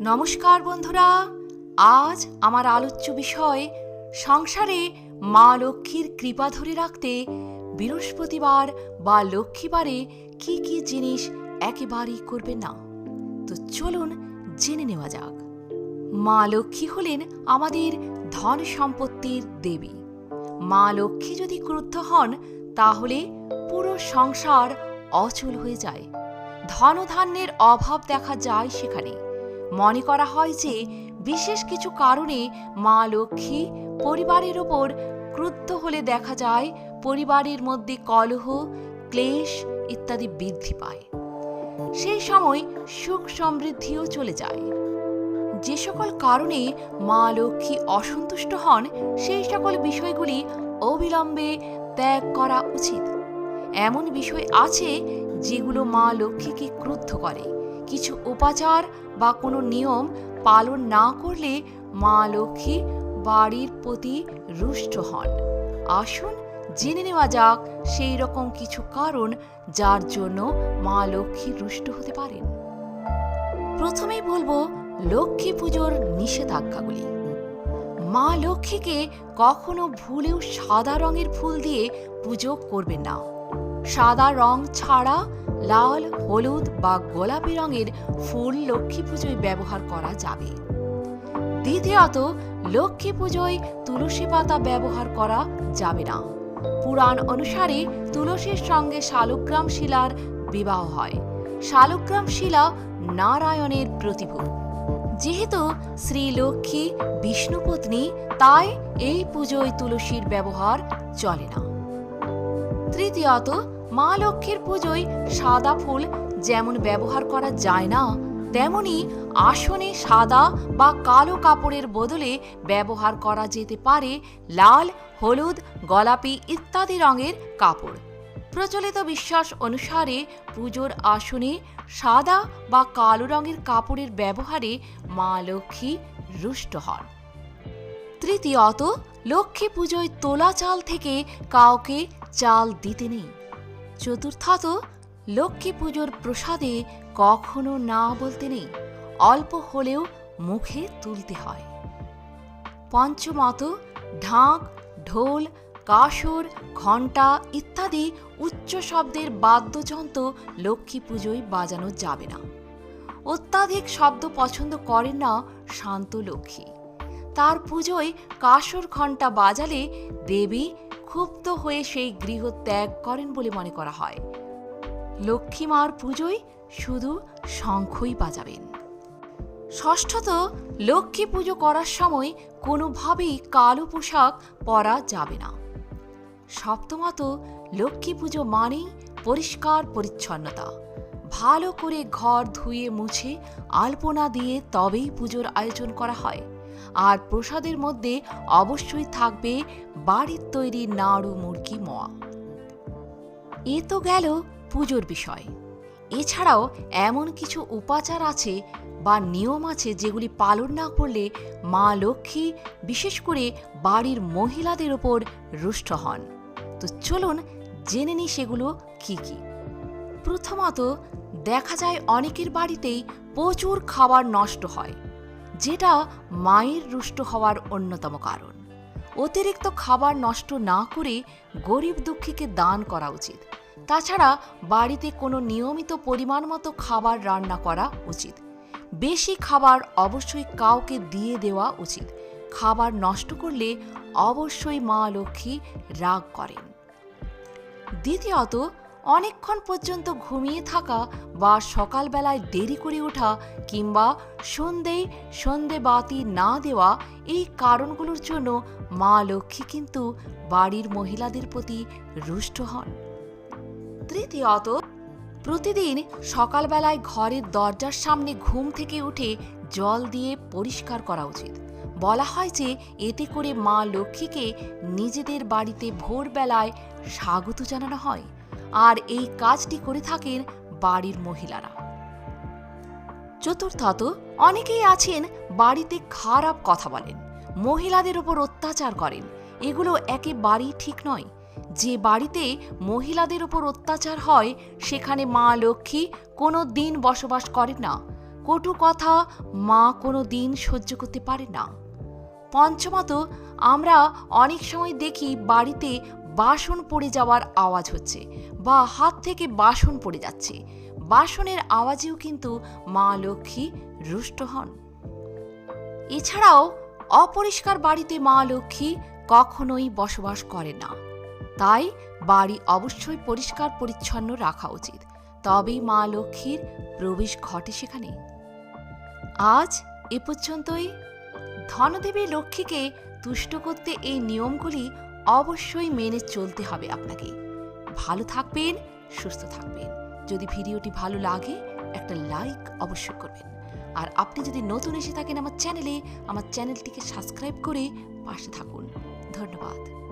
নমস্কার বন্ধুরা, আজ আমার আলোচ্য বিষয় সংসারে মা লক্ষ্মীর কৃপা ধরে রাখতে বৃহস্পতিবার বা লক্ষ্মীবারে কি কি জিনিস একেবারেই করবেন না। তো চলুন জেনে নেওয়া যাক। মা লক্ষ্মী হলেন আমাদের ধন সম্পত্তির দেবী। মা লক্ষ্মী যদি ক্রুদ্ধ হন, তাহলে পুরো সংসার অচল হয়ে যায়। ধনধান্যের অভাব দেখা যায় সেখানে। মনে করা হয় যে বিশেষ কিছু কারণে মা লক্ষ্মী পরিবারের ওপর ক্রুদ্ধ হলে দেখা যায় পরিবারের মধ্যে কলহ, ক্লেশ ইত্যাদি বৃদ্ধি পায়। সেই সময় সুখ সমৃদ্ধিও চলে যায়। যে সকল কারণে মা লক্ষ্মী অসন্তুষ্ট হন, সেই সকল বিষয়গুলি অবিলম্বে ত্যাগ করা উচিত। এমন বিষয় আছে যেগুলো মা লক্ষ্মীকে ক্রুদ্ধ করে। কিছু উপাচার বা কোনো নিয়ম পালন না করলে মা লক্ষ্মী বাড়ির প্রতি রুষ্ট হন। আসুন জেনে নেওয়া যাক সেই রকম কিছু কারণ যার জন্য মা লক্ষ্মী রুষ্ট হতে পারেন। প্রথমেই বলব লক্ষ্মী পুজোর নিষেধাজ্ঞাগুলি। মা লক্ষ্মীকে কখনো ভুলেও সাদা রঙের ফুল দিয়ে পুজো করবেন না। সাদা রং ছাড়া লাল, হলুদ বা গোলাপি রঙের ফুল লক্ষ্মী পুজোয় ব্যবহার করা যাবে। দ্বিতীয়ত, লক্ষ্মী পুজোয় তুলসী পাতা ব্যবহার করা যাবে না। পুরাণ অনুসারে তুলসীর সঙ্গে শালুগ্রাম শিলার বিবাহ হয়। শালুগ্রাম শিলা নারায়ণের প্রতিভূ। যেহেতু শ্রী লক্ষ্মী বিষ্ণুপত্নী তাই এই পুজোয় তুলসীর ব্যবহার চলে না। তৃতীয়ত মা লক্ষ্মীর পুজোয় সাদা ফুল যেমন ব্যবহার করা যায় না, তেমনি আসনে সাদা বা কালো কাপড়ের বদলে ব্যবহার করা যেতে পারে লাল, হলুদ, গোলাপি ইত্যাদি রঙের কাপড়। প্রচলিত বিশ্বাস অনুসারে পুজোর আসনে সাদা বা কালো রঙের কাপড়ের ব্যবহারে মা লক্ষ্মী রুষ্ট হন। তৃতীয়ত, লক্ষ্মী পুজোয় তোলা চাল থেকে কাউকে চাল দিতে নেই। চতুর্থত লক্ষ্মী পুজোর প্রসাদে কখনো না বলতে নেই, অল্প হলেও মুখে তুলতে হয়। পঞ্চমত ঢাক, ঢোল, কাসর, ঘণ্টা ইত্যাদি উচ্চ শব্দের বাদ্যযন্ত্র লক্ষ্মী পুজোয় বাজানো যাবে না। অত্যাধিক শব্দ পছন্দ করেন না শান্ত লক্ষ্মী। তার পুজোয় কাসর ঘণ্টা বাজালে দেবী ক্ষুব্ধ হয়ে সেই গৃহ ত্যাগ করেন বলে মনে করা হয়। লক্ষ্মীমার পুজোয় শুধু শঙ্খই বাজাবেন। ষষ্ঠত লক্ষ্মী পুজো করার সময় কোনোভাবেই কালো পোশাক পরা যাবে না। সপ্তমত লক্ষ্মী পুজো মানেই পরিষ্কার পরিচ্ছন্নতা। ভালো করে ঘর ধুয়ে মুছে আলপনা দিয়ে তবেই পুজোর আয়োজন করা হয়। আর প্রসাদের মধ্যে অবশ্যই থাকবে বাড়ির তৈরি নাড়ু মুরগি মোয়া। এ তো গেল পুজোর বিষয়। এছাড়াও এমন কিছু উপাচার আছে বা নিয়ম আছে যেগুলি পালন না করলে মা লক্ষ্মী বিশেষ করে বাড়ির মহিলাদের ওপর রুষ্ট হন। তো চলুন জেনে নিই সেগুলো কি কি। প্রথমত, দেখা যায় অনেকের বাড়িতেই প্রচুর খাবার নষ্ট হয়। যেটা মায়ের রুষ্ট হওয়ার অন্যতম কারণ। অতিরিক্ত খাবার নষ্ট না করে গরিব দুঃখীকে দান করা উচিত। তাছাড়া বাড়িতে কোনো নিয়মিত পরিমাণ মতো খাবার রান্না করা উচিত। বেশি খাবার অবশ্যই কাউকে দিয়ে দেওয়া উচিত। খাবার নষ্ট করলে অবশ্যই মা লক্ষ্মী রাগ করেন। দ্বিতীয়ত অনেকক্ষণ পর্যন্ত ঘুমিয়ে থাকা বা সকালবেলায় দেরি করে ওঠা কিংবা সন্ধেয় সন্ধে বাতি না দেওয়া এই কারণগুলোর জন্য মা লক্ষ্মী কিন্তু বাড়ির মহিলাদের প্রতি রুষ্ট হন। তৃতীয়ত, প্রতিদিন সকালবেলায় ঘরের দরজার সামনে ঘুম থেকে উঠে জল দিয়ে পরিষ্কার করা উচিত। বলা হয় যে এতে করে মা লক্ষ্মীকে নিজেদের বাড়িতে ভোরবেলায় স্বাগত জানানো হয়। আর এই কাজটি করে থাকেন বাড়ির মহিলারা। চতুর্থত অনেকেই আছেন বাড়িতে খারাপ কথা বলেন, মহিলাদের ওপর অত্যাচার করেন। এগুলো একেবারেই ঠিক নয়। যে বাড়িতে মহিলাদের ওপর অত্যাচার হয়, সেখানে মা লক্ষ্মী কোনো দিন বসবাস করেন না। কটু কথা, মা কোনো দিন সহ্য করতে পারে না। পঞ্চমত, আমরা অনেক সময় দেখি বাড়িতে বাসন পড়ে যাওয়ার আওয়াজ হচ্ছে বা হাত থেকে বাসন পড়ে যাচ্ছে। বাসনের আওয়াজেও কিন্তু মা লক্ষ্মী রুষ্ট হন। এছাড়াও অপরিষ্কার বাড়িতে মা লক্ষ্মী কখনোই বসবাস করে না। তাই বাড়ি অবশ্যই পরিষ্কার পরিচ্ছন্ন রাখা উচিত। তবেই মা লক্ষ্মীর প্রবেশ ঘটে সেখানে। আজ এ পর্যন্তই। ধনদেবী লক্ষ্মীকে তুষ্ট করতে এই নিয়মগুলি অবশ্যই মেনে চলতে হবে আপনাকে। ভালো থাকবেন, সুস্থ থাকবেন। যদি ভিডিওটি ভালো লাগে, একটা লাইক অবশ্যই করবেন। আর আপনি যদি নতুন এসে থাকেন আমার চ্যানেলে, আমার চ্যানেলটিকে সাবস্ক্রাইব করে পাশে থাকুন। ধন্যবাদ।